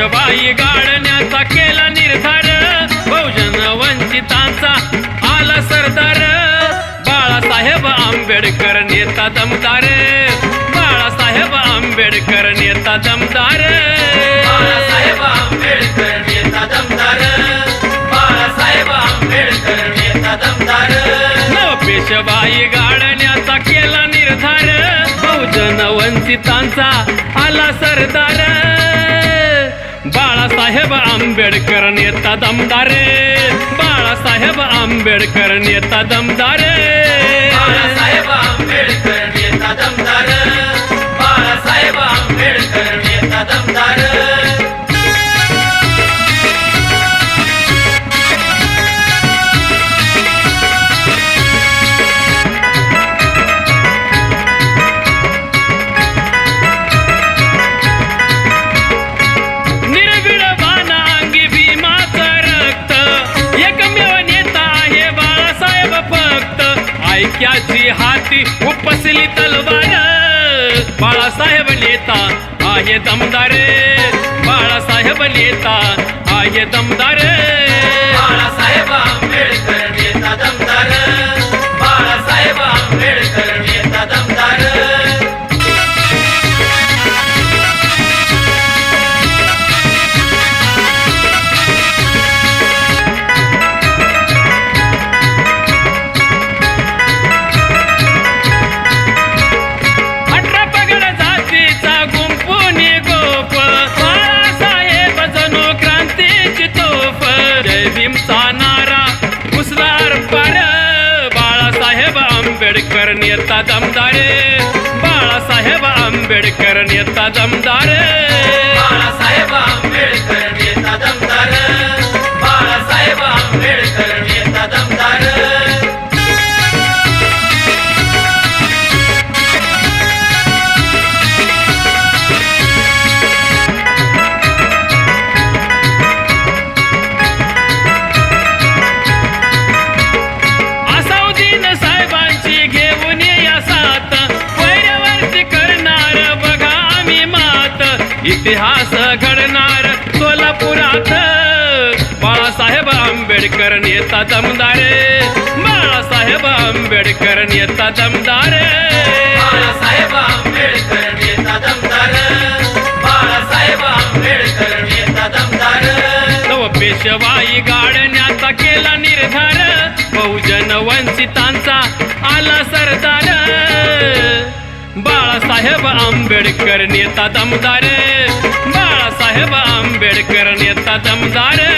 पेशवाई गाळण्याचा केला निर्धार. बहुजन वंचितांचा आला सरदार. बाळासाहेब आंबेडकर नेता दमदार. बाळासाहेब आंबेडकर नेता दमदार. बाळासाहेब आंबेडकर नेता दमदार. बाळासाहेब आंबेडकर नेता दमदार. नव पेशवाई गाळण्याचा केला निर्धार. बहुजन वंचितांचा आला सरदार. बाळासाहेब आंबेडकर नेता दमदार. बाळासाहेब आंबेडकर नेता दमदार. बाळासाहेब आंबेडकर नेता दमदार. ऐक्याची हाती उपसली तलवार. बाळासाहेब नेता आहे दमदार. बाळासाहेब नेता आहे दमदार. बाळासाहेब आंबेडकर नेता दमदारे बाळासाहेब आंबेडकर नेता दमदारे. इतिहास घडणार सोलापुरात. बाळासाहेब आंबेडकर नेता दमदार बाळासाहेब आंबेडकर नेता दमदार बाळासाहेब आंबेडकर नेता दमदार बाळासाहेब आंबेडकर नेता दमदार नव पेशवाई गाडण्याचा बाळासाहेब आंबेडकर नेता दमदार. बाळासाहेब आंबेडकर नेता दमदार.